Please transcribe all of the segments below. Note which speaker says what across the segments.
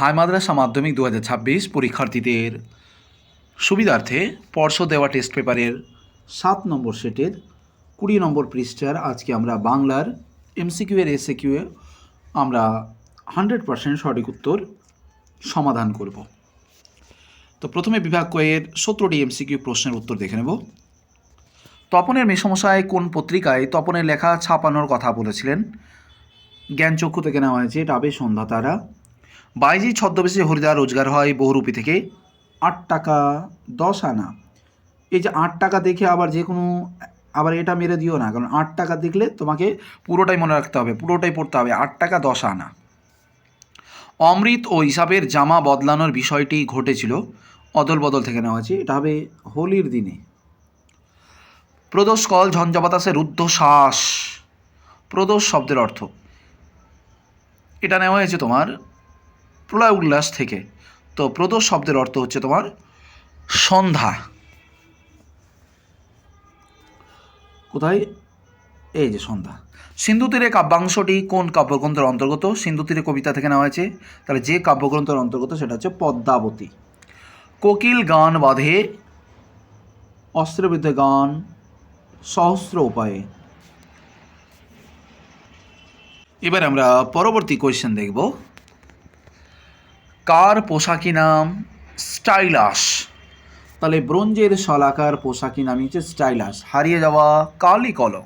Speaker 1: High মাদ্রাসা মাধ্যমিক দু হাজার ছাব্বিশ পরীক্ষার্থীদের সুবিধার্থে পর্ষদ দেওয়া টেস্ট পেপারের সাত নম্বর সেটের কুড়ি নম্বর পৃষ্ঠার আজকে আমরা বাংলার এমসিকিউ এর এসএকিউ এ আমরা হান্ড্রেড পার্সেন্ট সঠিক উত্তর সমাধান করব। তো প্রথমে বিভাগ কয়ের সতেরোটি এমসিকিউ প্রশ্নের উত্তর দেখে নেব। তপনের মেসমশায় কোন পত্রিকায় তপনের লেখা ছাপানোর কথা বলেছিলেন? জ্ঞানচক্ষু থেকে নেওয়া হয়েছে, এটা সন্ধ্যা তারা। বাইজি ছদ্মবেশে হরিদা রোজগার হয় বহুরূপী থেকে আট টাকা দশ আনা। এই যে আট টাকা দেখে আবার যে কোনো, আবার এটা মেরে দিও না, কারণ আট টাকা দেখলে তোমাকে পুরোটাই মনে রাখতে হবে, পুরোটাই পড়তে হবে, আট টাকা দশ আনা। অমৃত ও হিসাবের জামা বদলানোর বিষয়টি ঘটেছিল অদল বদল থেকে নেওয়া হয়েছে। এটা হবে হোলির দিনে। প্রদোষ কল ঝঞ্ঝা বাতাসে রুদ্ধশ্বাস প্রদোষ শব্দের অর্থ। এটা নেওয়া হয়েছে তোমার প্রলয় উল্লাস থেকে। তো প্রদোষ শব্দের অর্থ হচ্ছে তোমার সন্ধ্যা। কোথায়? এই যে সন্ধ্যা। সিন্ধু তীরে কাব্যাংশটি কোন কাব্যগ্রন্থের অন্তর্গত? সিন্ধু তীরে কবিতা থেকে নেওয়া হয়েছে। তাহলে যে কাব্যগ্রন্থের অন্তর্গত সেটা হচ্ছে পদ্মাবতী। কোকিল গান বাঁধে, অস্ত্রবিদ্যা গান, সহস্র উপায়ে। এবার আমরা পরবর্তী কোয়েশ্চেন দেখব। কার পোশাকি নাম? স্টাইলাস তাহলে ব্রোঞ্জের শলাকার পোশাকি নাম হচ্ছে স্টাইলাস হারিয়ে যাওয়া কালি কলম।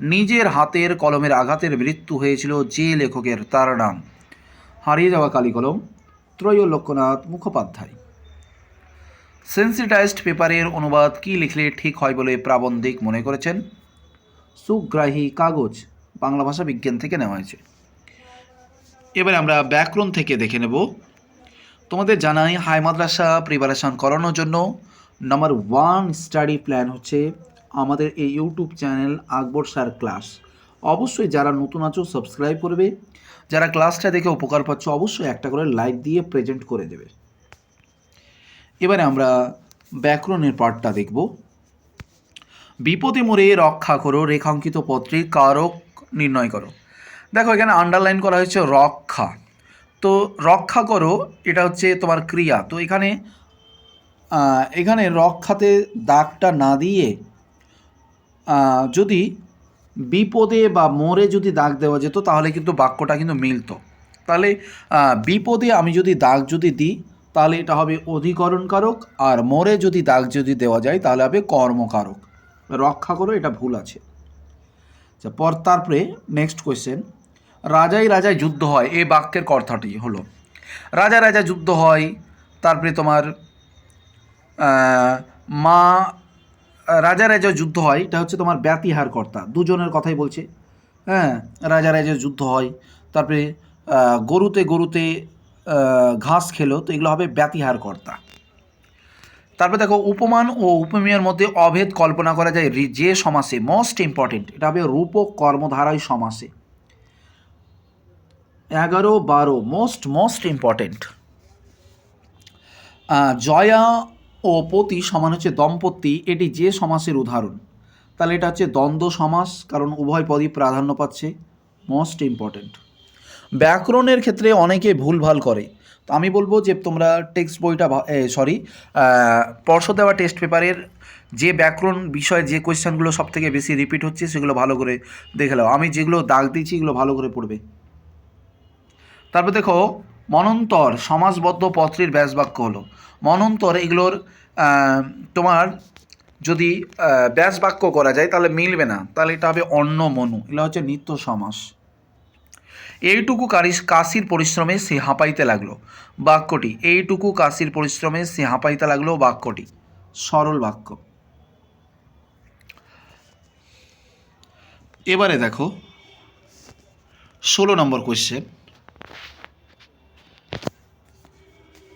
Speaker 1: নিজের হাতের কলমের আঘাতের মৃত্যু হয়েছিল যে লেখকের তার নাম। হারিয়ে যাওয়া কালি কলম ত্রৈলোক্যনাথ মুখোপাধ্যায়। সেন্সিটাইজড পেপারের অনুবাদ কী লিখলে ঠিক হয় বলে প্রাবন্ধিক মনে করেছেন? সুগ্রাহী কাগজ, বাংলা ভাষা বিজ্ঞান থেকে নেওয়া হয়েছে। এবারে আমরা ব্যাকরণ থেকে দেখে নেব। তোমাদের জানাই, হাই মাদ্রাসা প্রিপারেশান করানোর জন্য। নাম্বার ওয়ান স্টাডি প্ল্যান হচ্ছে আমাদের এই YouTube channel Akbar sir class অবশ্যই যারা নতুন আছো সাবস্ক্রাইব করবে। যারা ক্লাসটা দেখে উপকার পাচ্ছ, অবশ্যই একটা করে লাইক দিয়ে প্রেজেন্ট করে দেবে। এবারে আমরা ব্যাকরণের পার্টটা দেখব। বিপদে মোড়ে রক্ষা করো, রেখাঙ্কিত পত্রের কারক নির্ণয় করো। দেখো এখানে আন্ডারলাইন করা হয়েছে রক্ষা। তো রক্ষা করো, এটা হচ্ছে তোমার ক্রিয়া। তো এখানে এখানে রক্ষাতে দাগটা না দিয়ে যদি বিপদে বা মোড়ে যদি দাগ দেওয়া যেত, তাহলে কিন্তু বাক্যটা কিন্তু মিলতো। তাহলে বিপদে আমি যদি দাগ যদি দিই, তাহলে এটা হবে অধিকরণকারক, আর মোড়ে যদি দাগ যদি দেওয়া যায়, তাহলে হবে কর্মকারক। রক্ষা করো, এটা ভুল আছে। আচ্ছা পর, তারপরে নেক্সট কোয়েশ্চেন রাজাই রাজায় যুদ্ধ হয় এই বাক্যের কর্তাটি হলো। রাজা রাজা যুদ্ধ হয়, তারপরে তোমার মা, রাজা রাজা যুদ্ধ হয়, এটা হচ্ছে তোমার ব্যতিহার কর্তা, দুজনের কথাই বলছে। হ্যাঁ রাজা রাজা যুদ্ধ হয়, তারপরে গরুতে গরুতে ঘাস খেলো, তো এগুলো হবে ব্যতিহার কর্তা। তারপরে দেখো, উপমান ও উপমেয়ের মধ্যে অভেদ কল্পনা করা যায়, যে সমাসে মোস্ট ইম্পর্টেন্ট এটা হবে রূপক কর্মধারায় সমাসে। এগারো, বারো মোস্ট মোস্ট ইম্পর্টেন্ট জয়া ও পতি সমান হচ্ছে দম্পতি, এটি যে সমাসের উদাহরণ। তাহলে এটা হচ্ছে দ্বন্দ্ব সমাস, কারণ উভয় পদই প্রাধান্য পাচ্ছে মোস্ট ইম্পর্টেন্ট ব্যাকরণের ক্ষেত্রে অনেকে ভুলভাল করে। তো আমি বলব যে তোমরা টেক্সট বইটা সরি পর্ষদ দেওয়া টেস্ট পেপারের যে ব্যাকরণ বিষয়ে যে কোয়েশ্চেনগুলো সব থেকে বেশি রিপিট হচ্ছে, সেগুলো ভালো করে দেখে নাও। আমি যেগুলো দাগ দিচ্ছি এগুলো ভালো করে পড়বে। তারপর দেখো, মনন্তর, সমাজবদ্ধ পত্রের ব্যাসবাক্য হলো। মনন্তর এগুলোর তোমার যদি ব্যাসবাক্য করা যায়, তাহলে মিলবে না। তাহলে এটা হবে অন্য মনু এগুলো হচ্ছে নিত্য সমাস। এইটুকু কারিস, কাশির পরিশ্রমে সে হাঁপাইতে লাগল। বাক্যটি, এইটুকু কাশির পরিশ্রমে সে হাঁপাইতে লাগল বাক্যটি। সরল বাক্য। এবারে দেখো, ষোলো নম্বর কোয়েশ্চেন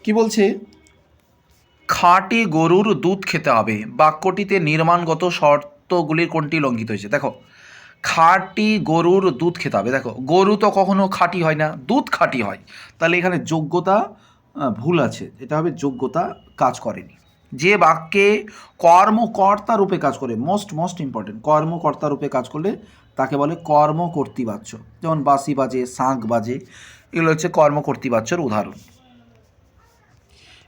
Speaker 1: কি বলছে? খাটি গরুর দুধ খেতে হবে। বাক্যটিতে নির্মাণগত শর্তগুলির কোনটি লঙ্ঘিত হয়েছে? দেখো, খাটি গরুর দুধ খেতে হবে। দেখো, গরু তো কখনো খাঁটি হয় না, দুধ খাঁটি হয়। তাহলে এখানে যোগ্যতা ভুল আছে। এটা হবে যোগ্যতা, কাজ করেনি। যে বাক্যে কর্মকর্তা রূপে কাজ করে মোস্ট মোস্ট ইম্পর্টেন্ট কর্মকর্তা রূপে কাজ করলে তাকে বলে কর্ম কর্তৃবাচ্য যেমন বাঁশি বাজে শাঁখ বাজে, এগুলো হচ্ছে কর্মকর্তৃবাচ্যর উদাহরণ।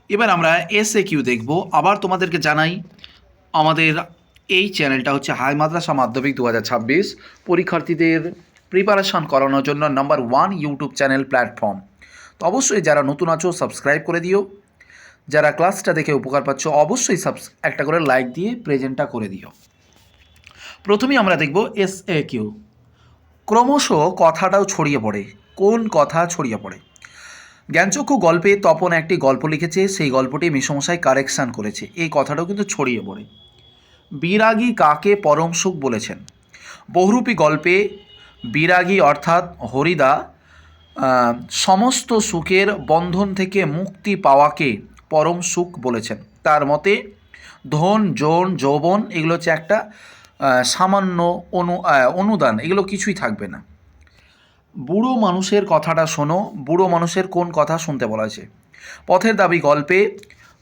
Speaker 1: এবার আমরা এস এ কিউ দেখব। আবার তোমাদেরকে জানাই, আমাদের এই চ্যানেলটা হচ্ছে হাই মাদ্রাসা মাধ্যমিক দু হাজার ছাব্বিশ। পরীক্ষার্থীদের প্রিপারেশান করানোর জন্য number one YouTube channel platform তো অবশ্যই যারা নতুন আছো সাবস্ক্রাইব করে দিও। যারা ক্লাসটা দেখে উপকার পাচ্ছ, অবশ্যই সাবস একটা করে লাইক দিয়ে প্রেজেন্টটা করে দিও। প্রথমেই আমরা দেখব এস এ কিউ ক্রমশ কথাটাও ছড়িয়ে পড়ে। কোন কথা ছড়িয়ে পড়ে? জ্ঞানচক্ষু গল্পে তপন একটি গল্প লিখেছে, সেই গল্পটি মেসমশাই কারেকশান করেছে। এই কথাটাও কিন্তু ছড়িয়ে পড়ে। বিরাগী কাকে পরম সুখ বলেছেন? বহুরূপী গল্পে বিরাগী অর্থাৎ হরিদা সমস্ত সুখের বন্ধন থেকে মুক্তি পাওয়াকে পরম সুখ বলেছেন। তার মতে, ধন, যৌন, যৌবন এগুলো হচ্ছে একটা সামান্য অনু অনুদান, এগুলো কিছুই থাকবে না। বুড়ো মানুষের কথাটা শোনো, বুড়ো মানুষের কোন কথা শুনতে বলা হয়েছে? পথের দাবি গল্পে,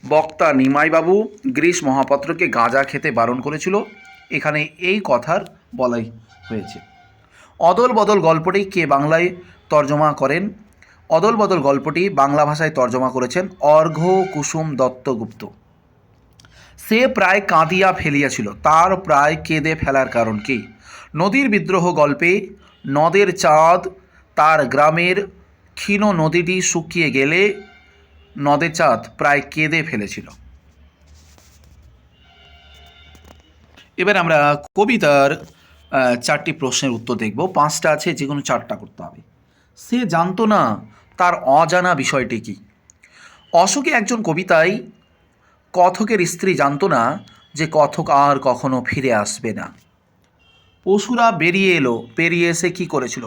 Speaker 1: বক্তা নিমাইবাবু গ্রীষ মহাপাত্রকে গাঁজা খেতে বারণ করেছিল। এখানে এই কথার বলাই হয়েছে। অদল বদল গল্পটি কে বাংলায় তর্জমা করেন? অদল বদল গল্পটি বাংলা ভাষায় তর্জমা করেছেন অর্ঘ্য কুসুম দত্তগুপ্ত সে প্রায় কাঁদিয়া ফেলিয়াছিল, তার প্রায় কেঁদে ফেলার কারণ কি? নদীর বিদ্রোহ গল্পে, নদের চাঁদ তার গ্রামের ক্ষীণ নদীটি শুকিয়ে গেলে নদে চাঁদ প্রায় কেঁদে ফেলেছিল। এবার আমরা কবিতার চারটি প্রশ্নের উত্তর দেখব। পাঁচটা আছে, যে কোনো চারটা করতে হবে। সে জানতো না তার অজানা বিষয়টি কি। অশোকে একজন কবিতায়, কথকের স্ত্রী জানতো না যে কথক আর কখনো ফিরে আসবে না। পশুরা বেরিয়ে এলো বেরিয়ে এসে কী করেছিল?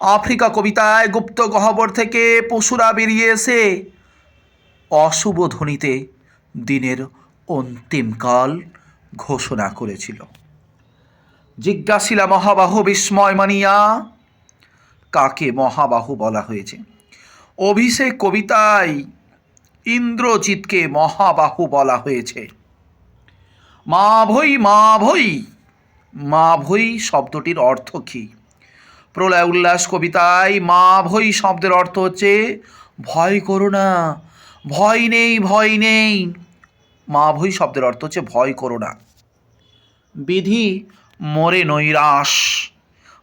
Speaker 1: আফ্রিকা কবিতায় গুপ্ত গহ্বর থেকে পশুরা বেরিয়ে এসে অশুভ ধ্বনিতে দিনের অন্তিমকাল ঘোষণা করেছিল। জিজ্ঞাসিলা মহাবাহু বিস্ময় মানিয়া, কাকে মহাবাহু বলা হয়েছে? অভিষেক কবিতায় ইন্দ্রজিৎকে মহাবাহু বলা হয়েছে। মা ভই মা ভই মা ভই শব্দটির অর্থ কী? প্রলয় উল্লাস কবিতায়, মা ভই শব্দের অর্থ হচ্ছে, ভয় করো না, ভয় নেই ভয় নেই। মা ভই শব্দের অর্থ হচ্ছে, ভয় করো না। বিধি, মরে নৈরাশ।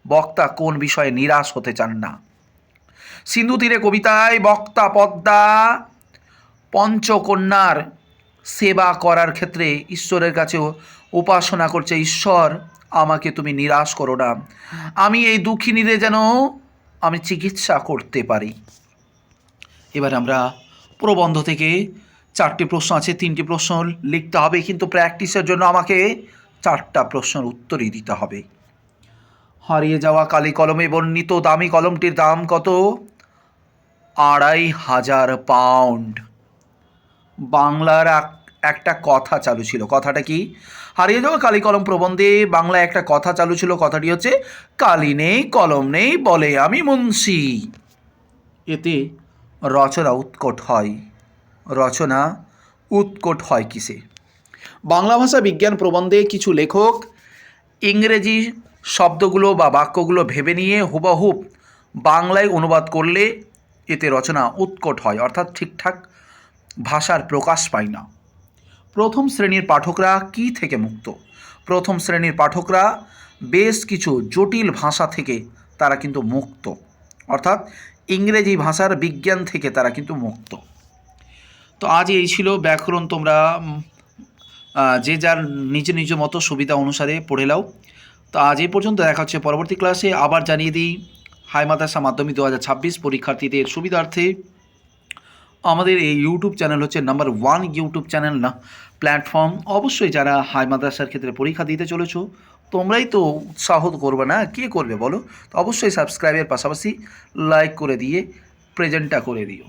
Speaker 1: বক্তা, কোন বিষয়ে নিরাশ হতে চান না? সিন্ধু তীরে কবিতায়, বক্তা পদ্মা, পঞ্চকন্যার সেবা করার ক্ষেত্রে ঈশ্বরের কাছেও উপাসনা করছে ঈশ্বর। আমাকে তুমি নিরাশ করো না। আমি এই দুঃখিনীরে যেন আমি চিকিৎসা করতে পারি। এবার আমরা প্রবন্ধ থেকে চারটি প্রশ্ন আছে, তিনটি প্রশ্ন লিখতে হবে, কিন্তু প্র্যাকটিসের জন্য আমাকে চারটা প্রশ্নের উত্তরই দিতে হবে। হারিয়ে যাওয়া কালি কলমে বর্ণিত দামি কলমটির দাম কত? আড়াই হাজার পাউন্ড। বাংলার এক- একটা কথা চালু ছিল। কথাটা কি? হারিয়ে যাওয়া কালি কলম প্রবন্ধে বাংলায় একটা কথা চালু ছিল। কথাটি হচ্ছে, কালি নেই, কলম নেই, বলে আমি মুন্সি। এতে রচনা উৎকট হয়। রচনা উৎকট হয় কিসে? বাংলা ভাষা বিজ্ঞান প্রবন্ধে কিছু লেখক ইংরেজি শব্দগুলো বা বাক্যগুলো ভেবে নিয়ে হুবহুব বাংলায় অনুবাদ করলে এতে রচনা উৎকট হয়। অর্থাৎ ঠিকঠাক ভাষার প্রকাশ পায় না। প্রথম শ্রেণির পাঠকরা কি থেকে মুক্ত? প্রথম শ্রেণির পাঠকরা বেশ কিছু জটিল ভাষা থেকে তারা কিন্তু মুক্ত। অর্থাৎ ইংরেজি ভাষার বিজ্ঞান থেকে তারা কিন্তু মুক্ত। তো আজ এই ছিল ব্যাকরণ, তোমরা যে যার নিজ নিজ মতো সুবিধা অনুসারে পড়ে লাও তো আজ এই পর্যন্ত দেখা হচ্ছে পরবর্তী ক্লাসে আবার জানিয়ে দিই, হাই মাদ্রাসা মাধ্যমিক দু হাজার ছাব্বিশ পরীক্ষার্থীদের সুবিধার্থে আমাদের এই ইউটিউব চ্যানেল হচ্ছে নাম্বার ওয়ান ইউটিউব চ্যানেল না প্ল্যাটফর্ম অবশ্যই যারা হাই মাদ্রাসার ক্ষেত্রে পরীক্ষা দিতে চলেছো, তোমরাই তো উৎসাহ করবে না? কে করবে বলো? তো অবশ্যই সাবস্ক্রাইবের পাশাপাশি লাইক করে দিয়ে প্রেজেন্টটা করে দিও।